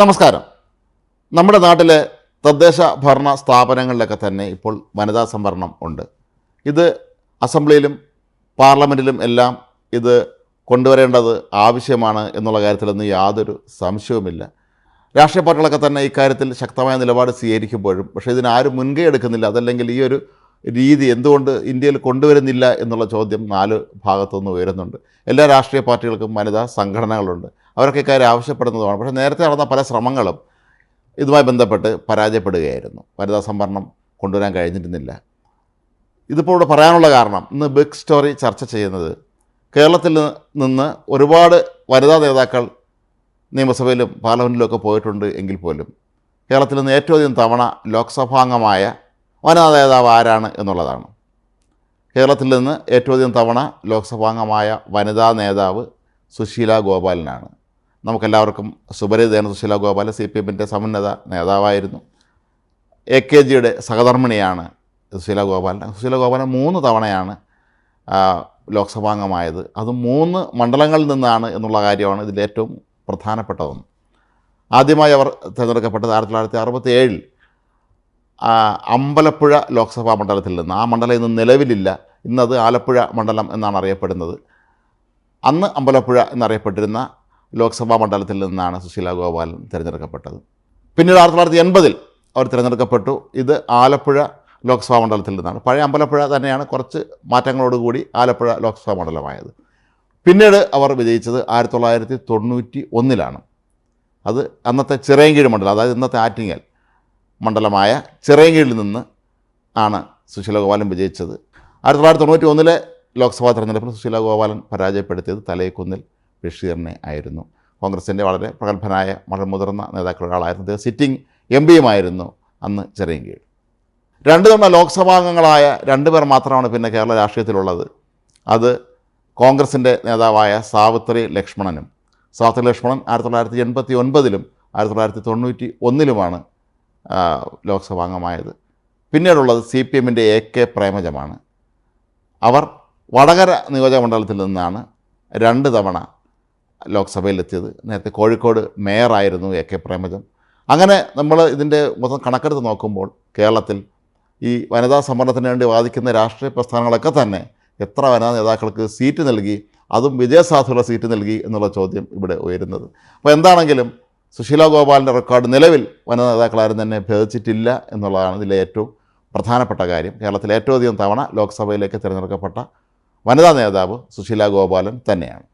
നമസ്കാരം. നമ്മുടെ നാട്ടിലെ തദ്ദേശ ഭരണ സ്ഥാപനങ്ങളിലൊക്കെ തന്നെ ഇപ്പോൾ വനിതാ സംവരണം ഉണ്ട്. ഇത് അസംബ്ലിയിലും പാർലമെന്റിലും എല്ലാം ഇത് കൊണ്ടുവരേണ്ടത് ആവശ്യമാണ് എന്നുള്ള കാര്യത്തിലൊന്നും യാതൊരു സംശയവുമില്ല. രാഷ്ട്രീയ പാർട്ടികളൊക്കെ തന്നെ ഇക്കാര്യത്തിൽ ശക്തമായ നിലപാട് സ്വീകരിക്കുമ്പോഴും പക്ഷേ ഇതിനാരും മുൻകൈ എടുക്കുന്നില്ല. അതല്ലെങ്കിൽ ഈ ഒരു രീതി എന്തുകൊണ്ട് ഇന്ത്യയിൽ കൊണ്ടുവരുന്നില്ല എന്നുള്ള ചോദ്യം നാല് ഭാഗത്തുനിന്ന് ഉയരുന്നുണ്ട്. എല്ലാ രാഷ്ട്രീയ പാർട്ടികൾക്കും വനിതാ സംഘടനകളുണ്ട്. അവരൊക്കെ ഇക്കാര്യം ആവശ്യപ്പെടുന്നതുമാണ്. പക്ഷേ നേരത്തെ നടന്ന പല ശ്രമങ്ങളും ഇതുമായി ബന്ധപ്പെട്ട് പരാജയപ്പെടുകയായിരുന്നു. വനിതാ സംവരണം കൊണ്ടുവരാൻ കഴിഞ്ഞിരുന്നില്ല. ഇതിപ്പോൾ ഇവിടെ പറയാനുള്ള കാരണം ഇന്ന് ബിഗ് സ്റ്റോറി ചർച്ച ചെയ്യുന്നത് കേരളത്തിൽ നിന്ന് ഒരുപാട് വനിതാ നേതാക്കൾ നിയമസഭയിലും പാർലമെന്റിലും ഒക്കെ പോയിട്ടുണ്ട് എങ്കിൽ പോലും കേരളത്തിൽ നിന്ന് ഏറ്റവും അധികം തവണ ലോക്സഭാംഗമായ വനിതാ നേതാവ് ആരാണ് എന്നുള്ളതാണ്. കേരളത്തിൽ നിന്ന് ഏറ്റവും അധികം തവണ ലോക്സഭാംഗമായ വനിതാ നേതാവ് സുശീല ഗോപാലനാണ്. നമുക്കെല്ലാവർക്കും സുപരിതയാണ് സുശീല ഗോപാലൻ സി പി എമ്മിന്റെ സമുന്നത നേതാവായിരുന്നു. എ കെ ജിയുടെ സഹധർമ്മിണിയാണ് സുശീല ഗോപാലൻ സുശീല ഗോപാലൻ മൂന്ന് തവണയാണ് ലോക്സഭാംഗമായത്. അത് മൂന്ന് മണ്ഡലങ്ങളിൽ നിന്നാണ് എന്നുള്ള കാര്യമാണ് ഇതിൽ ഏറ്റവും പ്രധാനപ്പെട്ടതൊന്ന്. ആദ്യമായി അവർ തിരഞ്ഞെടുക്കപ്പെട്ടത് ആയിരത്തി തൊള്ളായിരത്തി അറുപത്തി ഏഴിൽ അമ്പലപ്പുഴ ലോക്സഭാ മണ്ഡലത്തിൽ നിന്ന്. ആ മണ്ഡലം ഇന്ന് നിലവിലില്ല. ഇന്നത് ആലപ്പുഴ മണ്ഡലം എന്നാണ് അറിയപ്പെടുന്നത്. അന്ന് അമ്പലപ്പുഴ എന്നറിയപ്പെട്ടിരുന്ന ലോക്സഭാ മണ്ഡലത്തിൽ നിന്നാണ് സുശീല ഗോപാലൻ തിരഞ്ഞെടുക്കപ്പെട്ടത്. പിന്നീട് ആയിരത്തി തൊള്ളായിരത്തി എൺപതിൽ അവർ തിരഞ്ഞെടുക്കപ്പെട്ടു. ഇത് ആലപ്പുഴ ലോക്സഭാ മണ്ഡലത്തിൽ നിന്നാണ്. പഴയ അമ്പലപ്പുഴ തന്നെയാണ് കുറച്ച് മാറ്റങ്ങളോടുകൂടി ആലപ്പുഴ ലോക്സഭാ മണ്ഡലമായത്. പിന്നീട് അവർ വിജയിച്ചത് ആയിരത്തി തൊള്ളായിരത്തി തൊണ്ണൂറ്റി ഒന്നിലാണ്. അത് അന്നത്തെ ചിറയൻകീഴ് മണ്ഡലം അതായത് ഇന്നത്തെ ആറ്റിങ്ങൽ. മണ്ഡലമായ ചിറയൻകീഴിൽ നിന്ന് ആണ് സുശീല ഗോപാലൻ വിജയിച്ചത്. ആയിരത്തി തൊള്ളായിരത്തി തൊണ്ണൂറ്റി ഒന്നിലെ ലോക്സഭാ തെരഞ്ഞെടുപ്പിൽ സുശീല ഗോപാലൻ പരാജയപ്പെടുത്തിയത് തലയക്കുന്നിൽ ബഷീറിനെ ആയിരുന്നു. കോൺഗ്രസിന്റെ വളരെ പ്രഗത്ഭനായ വളരെ മുതിർന്ന നേതാക്കളിൽ ഒരാളായിരുന്നു. അദ്ദേഹം സിറ്റിംഗ് എം പിയുമായിരുന്നു അന്ന് ചെറിയൻകീഴ് രണ്ട് തവണ ലോക്സഭാംഗങ്ങളായ രണ്ട് പേർ മാത്രമാണ് പിന്നെ കേരള രാഷ്ട്രീയത്തിലുള്ളത്. അത് കോൺഗ്രസിന്റെ നേതാവായ സാവിത്രി ലക്ഷ്മണനും സാവിത്രി ലക്ഷ്മണൻ ആയിരത്തി തൊള്ളായിരത്തി എൺപത്തി ഒൻപതിലും ആയിരത്തി തൊള്ളായിരത്തി തൊണ്ണൂറ്റി ഒന്നിലുമാണ് ആ, ലോക്സഭാംഗമായത്. പിന്നീടുള്ളത് സി പി എമ്മിന്റെ എ കെ പ്രേമജമാണ് അവർ വടകര നിയോജക മണ്ഡലത്തിൽ നിന്നാണ് രണ്ട് തവണ ലോക്സഭയിലെത്തിയത്. നേരത്തെ കോഴിക്കോട് മേയറായിരുന്നു എ കെ പ്രേമജം അങ്ങനെ നമ്മൾ ഇതിന്റെ മൊത്തം കണക്കെടുത്ത് നോക്കുമ്പോൾ കേരളത്തിൽ ഈ വനിതാ സംവരണത്തിന് വേണ്ടി വാദിക്കുന്ന രാഷ്ട്രീയ പ്രസ്ഥാനങ്ങളൊക്കെ തന്നെ എത്ര വനിതാ നേതാക്കൾക്ക് സീറ്റ് നൽകി അതും വിജയസാധ്യതയുള്ള സീറ്റ് നൽകി എന്നുള്ള ചോദ്യം ഇവിടെ ഉയരുന്നത്. അപ്പോൾ എന്താണെങ്കിലും സുശീല ഗോപാലിന്റെ റെക്കോർഡ് നിലവിൽ വനിതാ നേതാക്കളാരും തന്നെ ഭേദിച്ചിട്ടില്ല എന്നുള്ളതാണ് ഇതിലെ ഏറ്റവും പ്രധാനപ്പെട്ട കാര്യം. കേരളത്തിൽ ഏറ്റവും അധികം തവണ ലോക്സഭയിലേക്ക് തിരഞ്ഞെടുക്കപ്പെട്ട വനിതാ നേതാവ് സുശീല ഗോപാലൻ തന്നെയാണ്.